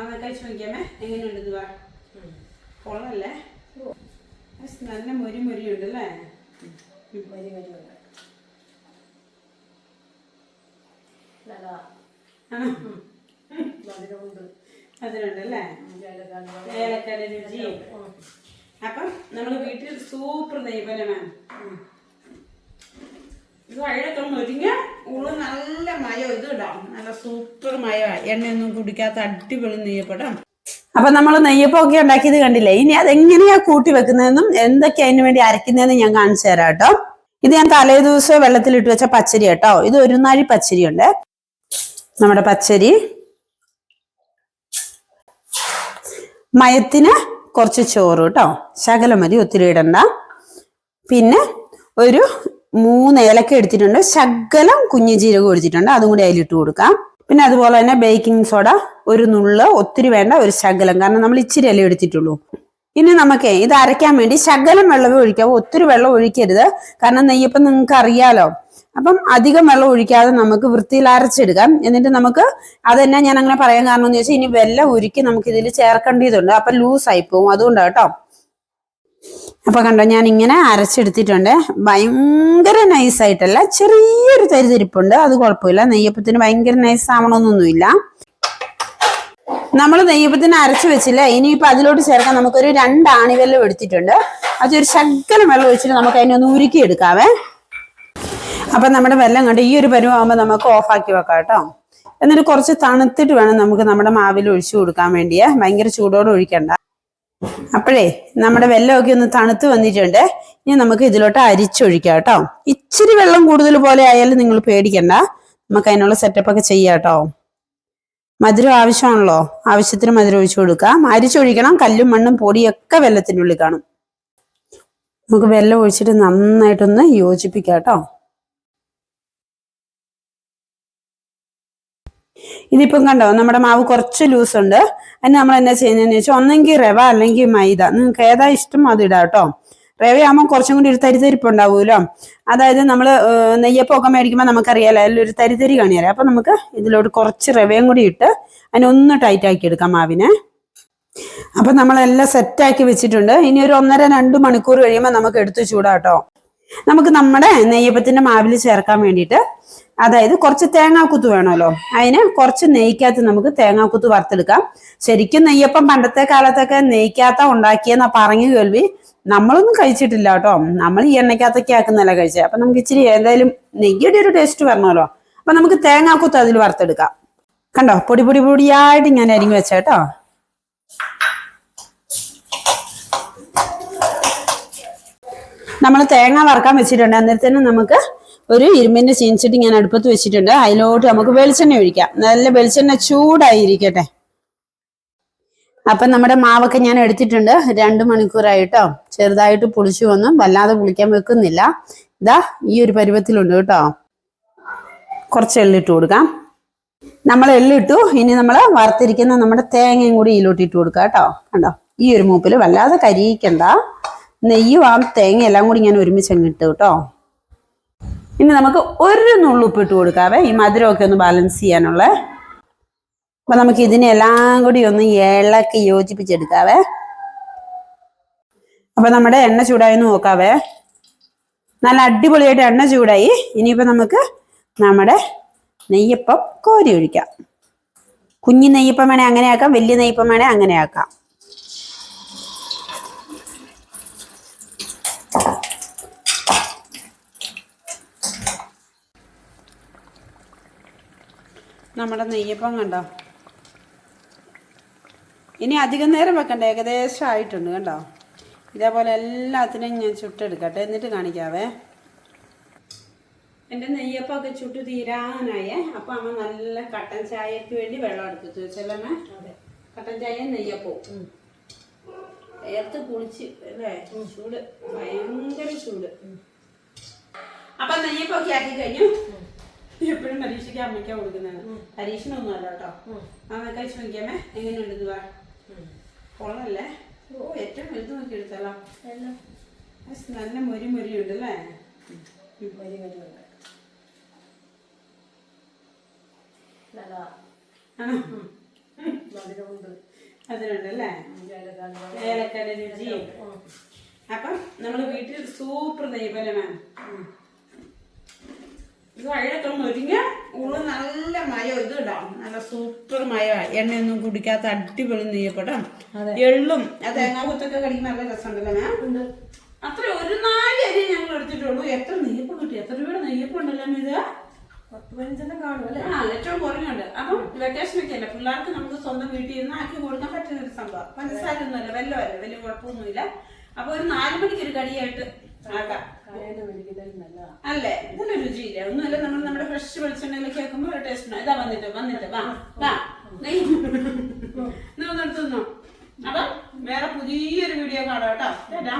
അന്ന് കഴിച്ചു നോക്കിയാമേ. എങ്ങനെയുണ്ട് വാ. കൊള്ളല്ലേ? നല്ല മൊരി മൊരി ഉണ്ട് അല്ലേ മരി അതിലുണ്ട് അല്ലേ? രുചി. അപ്പം നമ്മൾ വീട്ടിൽ സൂപ്പർ നെയ്യപ്പല്ലേ മാം. ഇത് വഴിയൊക്കെ ഒരുങ്ങ ഉള്ളു നല്ല മയോ ഇത് ഇടാം നല്ല സൂപ്പർ മയോ. എണ്ണയൊന്നും കുടിക്കാത്ത അടിപൊളി നെയ്യപ്പടം. അപ്പൊ നമ്മൾ നെയ്യപ്പമൊക്കെ ഉണ്ടാക്കിയത് കണ്ടില്ലേ? ഇനി അതെങ്ങനെയാ കൂട്ടി വെക്കുന്നതെന്നും എന്തൊക്കെ അതിന് വേണ്ടി അരക്കുന്നതെന്ന് ഞാൻ കാണിച്ചു തരാം കേട്ടോ. ഇത് ഞാൻ തലേ ദിവസം വെള്ളത്തിലിട്ട് വെച്ച പച്ചരി കേട്ടോ. ഇത് ഒരു നാഴി പച്ചരി ഉണ്ട് നമ്മുടെ പച്ചരി. മയത്തിന് കുറച്ച് ചോറ് കേട്ടോ. ശകലം മതി ഒത്തിരി ഇടണ്ട. പിന്നെ ഒരു മൂന്ന് ഏലക്ക എടുത്തിട്ടുണ്ട്. ശകലം കുഞ്ഞു ജീരകം എടുത്തിട്ടുണ്ട് അതും കൂടി അതിലിട്ട് കൊടുക്കാം. പിന്നെ അതുപോലെ തന്നെ ബേക്കിംഗ് സോഡ ഒരു നുള്ള് ഒത്തിരി വേണ്ട ഒരു ശകലം. കാരണം നമ്മൾ ഇച്ചിരി അല്ലേ എടുത്തിട്ടുള്ളൂ. ഇനി നമുക്ക് ഇത് അരയ്ക്കാൻ വേണ്ടി ശകലം വെള്ളമേ ഒഴിക്കാവൂ. ഒത്തിരി വെള്ളം ഒഴിക്കരുത്. കാരണം നെയ്യപ്പം നിങ്ങൾക്ക് അറിയാലോ. അപ്പം അധികം വെള്ളം ഒഴിക്കാതെ നമുക്ക് വൃത്തിയിൽ അരച്ചെടുക്കാം. എന്നിട്ട് നമുക്ക് അതെന്നാ ഞാൻ അങ്ങനെ പറയാൻ കാരണം എന്ന് വെച്ചാൽ ഇനി വെള്ളം ഉരുക്കി നമുക്ക് ഇതിൽ ചേർക്കേണ്ടതുണ്ട്. അപ്പൊ ലൂസ് ആയി പോകും അതുകൊണ്ടാണ് കേട്ടോ. അപ്പൊ കണ്ടോ ഞാൻ ഇങ്ങനെ അരച്ചെടുത്തിട്ടുണ്ട്. ഭയങ്കര നൈസ് ആയിട്ടല്ല ചെറിയൊരു തരിതിരിപ്പുണ്ട്. അത് കുഴപ്പമില്ല. നെയ്യപ്പത്തിന് ഭയങ്കര നൈസ് ആവണമെന്നൊന്നുമില്ല നമ്മൾ നെയ്യപ്പത്തിന് അരച്ചു വെച്ചില്ല ഇനിയിപ്പോ അതിലോട്ട് ചേർക്കാൻ നമുക്കൊരു രണ്ട് ആണിവെല്ലം എടുത്തിട്ടുണ്ട്. അതൊരു ശകലം വെള്ളം ഒഴിച്ചിട്ട് നമുക്ക് അതിനെ ഒന്ന് ഉരുക്കി എടുക്കാവേ അപ്പൊ നമ്മുടെ വെള്ളം കണ്ട് ഈ ഒരു പരുവാകുമ്പോൾ നമുക്ക് ഓഫാക്കി വെക്കാം കേട്ടോ. എന്നിട്ട് കുറച്ച് തണുത്തിട്ട് വേണം നമുക്ക് നമ്മുടെ മാവിൽ ഒഴിച്ചു കൊടുക്കാൻ വേണ്ടിയേ. ഭയങ്കര ചൂടോടെ ഒഴിക്കണ്ട. അപ്പോഴേ നമ്മുടെ വെള്ളമൊക്കെ ഒന്ന് തണുത്ത് വന്നിട്ടുണ്ട്. ഇനി നമുക്ക് ഇതിലോട്ട് അരിച്ചൊഴിക്കാം കേട്ടോ. ഇച്ചിരി വെള്ളം കൂടുതൽ പോലെ ആയാലും നിങ്ങൾ പേടിക്കണ്ട. നമുക്ക് അതിനുള്ള സെറ്റപ്പ് ഒക്കെ ചെയ്യാം കേട്ടോ. മധുരം ആവശ്യമാണല്ലോ. ആവശ്യത്തിന് മധുരം ഒഴിച്ചു കൊടുക്കാം. അരിച്ചൊഴിക്കണം. കല്ലും മണ്ണും പൊടിയൊക്കെ വെള്ളത്തിനുള്ളിൽ കാണും. നമുക്ക് വെള്ളം ഒഴിച്ചിട്ട് നന്നായിട്ടൊന്ന് യോജിപ്പിക്കാം കേട്ടോ. ഇതിപ്പം കണ്ടോ നമ്മുടെ മാവ് കുറച്ച് ലൂസ് ഉണ്ട്. അതിന് നമ്മൾ എന്നാ ചെയ്യുന്നതെന്ന് വെച്ചാൽ ഒന്നെങ്കിൽ റവ അല്ലെങ്കിൽ മൈദ. നിങ്ങൾക്ക് ഏതാ ഇഷ്ടം അത് ഇടാം കേട്ടോ. റവയാകുമ്പോൾ കുറച്ചും കൂടി ഒരു തരിതരിപ്പ് ഉണ്ടാവുമല്ലോ. അതായത് നമ്മൾ നെയ്യപ്പമൊക്കെ മേടിക്കുമ്പോൾ നമുക്കറിയാലോ ഒരു തരിതരി കാണിയാലോ. അപ്പം നമുക്ക് ഇതിലോട്ട് കുറച്ച് റവയും കൂടി ഇട്ട് അതിനെ ഒന്ന് ടൈറ്റ് ആക്കി എടുക്കാം മാവിനെ. അപ്പൊ നമ്മളെല്ലാം സെറ്റാക്കി വെച്ചിട്ടുണ്ട്. ഇനി ഒരു ഒന്നര രണ്ട് മണിക്കൂർ കഴിയുമ്പോൾ നമുക്ക് എടുത്ത് ചൂടാട്ടോ നമുക്ക് നമ്മുടെ നെയ്യപ്പത്തിന്റെ മാവിൽ ചേർക്കാൻ വേണ്ടിയിട്ട് അതായത് കുറച്ച് തേങ്ങാക്കുത്ത് വേണമല്ലോ. അതിന് കുറച്ച് നെയ്ക്കകത്ത് നമുക്ക് തേങ്ങാക്കുത്ത് വറുത്തെടുക്കാം. ശരിക്കും നെയ്യപ്പം പണ്ടത്തെ കാലത്തൊക്കെ നെയ്ക്കകത്ത ഉണ്ടാക്കിയെന്നാ പറഞ്ഞു കേൾവി. നമ്മളൊന്നും കഴിച്ചിട്ടില്ല കേട്ടോ. നമ്മൾ ഈ എണ്ണയ്ക്കകത്തൊക്കെ ആക്കുന്നല്ല കഴിച്ചത് അപ്പൊ നമുക്ക് ഇച്ചിരി ഏതായാലും നെയ്യുടെ ഒരു ടേസ്റ്റ് വരണമല്ലോ. അപ്പൊ നമുക്ക് തേങ്ങാക്കുത്ത് അതിൽ വറുത്തെടുക്കാം. കണ്ടോ? പൊടി പൊടി പൊടിയായിട്ട് ഞാൻ അരിഞ്ഞു വെച്ചേട്ടോ നമ്മൾ തേങ്ങ വറക്കാൻ വെച്ചിട്ടുണ്ട്. അന്നേരത്തേനും നമുക്ക് ഒരു ഇരുമ്പിന്റെ ചീനിച്ചിട്ട് ഞാൻ അടുപ്പത്ത് വെച്ചിട്ടുണ്ട്. അതിലോട്ട് നമുക്ക് വെളിച്ചെണ്ണ ഒഴിക്കാം. നല്ല വെളിച്ചെണ്ണ ചൂടായിരിക്കട്ടെ. അപ്പൊ നമ്മുടെ മാവൊക്കെ ഞാൻ എടുത്തിട്ടുണ്ട്. രണ്ട് മണിക്കൂറായിട്ടോ. ചെറുതായിട്ട് പുളിച്ചു വന്നു. വല്ലാതെ പുളിക്കാൻ വെക്കുന്നില്ല. ഇതാ ഈ ഒരു പരുവത്തിലുണ്ട് കേട്ടോ. കുറച്ച് എള്ളിട്ട് കൊടുക്കാം. നമ്മൾ എള്ളിട്ടു. ഇനി നമ്മൾ വറുത്തിരിക്കുന്ന നമ്മുടെ തേങ്ങയും കൂടി ഇതിലോട്ട് ഇട്ട് കൊടുക്കാം കേട്ടോ. കണ്ടോ? ഈ ഒരു മൂപ്പിൽ വല്ലാതെ കരിയിക്കണ്ട. നെയ്യും ആ തേങ്ങ എല്ലാം കൂടി ഞാൻ ഒരുമിച്ച് അങ്ങ് ഇട്ടു കേട്ടോ. ഇനി നമുക്ക് ഒരു നുള്ളുപ്പ് ഇട്ട് കൊടുക്കാവേ. ഈ മധുരമൊക്കെ ഒന്ന് ബാലൻസ് ചെയ്യാനുള്ള. അപ്പൊ നമുക്ക് ഇതിനെല്ലാം കൂടി ഒന്ന് ഇളക്കി യോജിപ്പിച്ചെടുക്കാവേ. അപ്പൊ നമ്മുടെ എണ്ണ ചൂടായി നോക്കാവേ. നല്ല അടിപൊളിയായിട്ട് എണ്ണ ചൂടായി. ഇനിയിപ്പോ നമുക്ക് നമ്മുടെ നെയ്യപ്പം കോരി ഒഴിക്കാം. കുഞ്ഞു നെയ്യപ്പം വേണേ അങ്ങനെ ആക്കാം വലിയ നെയ്യപ്പം വേണേ അങ്ങനെ ആക്കാം നമ്മുടെ നെയ്യപ്പം കണ്ടോ? ഇനി അധികം നേരം വെക്കണ്ട ഏകദേശം ആയിട്ടുണ്ട് കണ്ടോ? ഇതേപോലെ എല്ലാത്തിനെയും ഞാൻ ചുട്ടെടുക്കട്ടെ എന്നിട്ട് കാണിക്കാവേ. എന്റെ നെയ്യപ്പമൊക്കെ ചുട്ട് തീരാനായേ അപ്പം അമ്മ നല്ല കട്ടൻ ചായക്ക് വേണ്ടി വെള്ളം എടുത്തു വെച്ചല്ലേ കട്ടൻ ചായ നെയ്യപ്പവും. ഏർത്ത് കുളിച്ച് അല്ലേ? ചൂട് ഭയങ്കര ചൂട്. അപ്പൊ നെയ്യപ്പൊക്കെ ആക്കി കഴിഞ്ഞു. എപ്പോഴും പരീക്ഷയ്ക്ക് അമ്മയ്ക്കാ കൊടുക്കുന്നത്. പരീക്ഷണൊന്നും അല്ല കേട്ടോ അമ്മ അയച്ചു നോക്കിയാമേ. എങ്ങനെയുണ്ട് എഴുതുക കൊള്ളല്ലേ? ഓ ഏറ്റവും വലുത് നോക്കി എടുത്തല്ലോ നല്ല മൊരി മൊരി ഉണ്ട് അല്ലേ അതിനുണ്ടല്ലേ? ആണോ അതിനുണ്ട് അല്ലേ ഏലക്കട രുചി അപ്പം നമ്മൾ വീട്ടിൽ സൂപ്പർ നെയ്യപ്പല്ലേ മാം. ഇത് വഴിയൊക്കെ മുരിങ്ങ ഉള്ളു നല്ല മയോ ഇത് ഇടാം നല്ല സൂപ്പർ മയോ എണ്ണയൊന്നും കുടിക്കാത്ത അടിപൊളി നെയ്യപ്പടം. എള്ളും തേങ്ങാ കുത്തൊക്കെ കടിക്കുന്ന നല്ല രസമുണ്ടല്ലോ മാം. അത്ര ഒരു നാല് അരി ഞങ്ങൾ എടുത്തിട്ടുള്ളൂ. എത്ര നെയ്യപ്പം കിട്ടി? എത്ര രൂപയുടെ നെയ്യപ്പം ഉണ്ടല്ലോ ഇത്? ആ ഏറ്റവും കുറഞ്ഞുണ്ട് അപ്പം വെക്കേഷൻ ഒക്കെ അല്ലേ? പിള്ളേർക്ക് നമുക്ക് സ്വന്തം വീട്ടിൽ നിന്ന് ആക്കി കൊടുക്കാൻ പറ്റുന്ന ഒരു സംഭവം. പഞ്ചസാരൊന്നുമല്ല വെല്ലമല്ല? വലിയ കുഴപ്പമൊന്നുമില്ല. അപ്പൊ ഒരു നാല് മണിക്ക് ഒരു കടിയായിട്ട് അല്ലേ? ഇതിന് രുചിയില്ല. ഒന്നുമല്ല നമ്മൾ നമ്മുടെ ഫ്രഷ് വെളിച്ചെണ്ണയിലൊക്കെ വെക്കുമ്പോൾ ഒരു ടേസ്റ്റ് ഇതാ വന്നിട്ട് വന്നിട്ട് വാ വാ. നെയ് നീ ഒന്ന് എടുത്തുന്നോ അപ്പം വേറെ പുതിയൊരു വീഡിയോ കാണാം കേട്ടോ.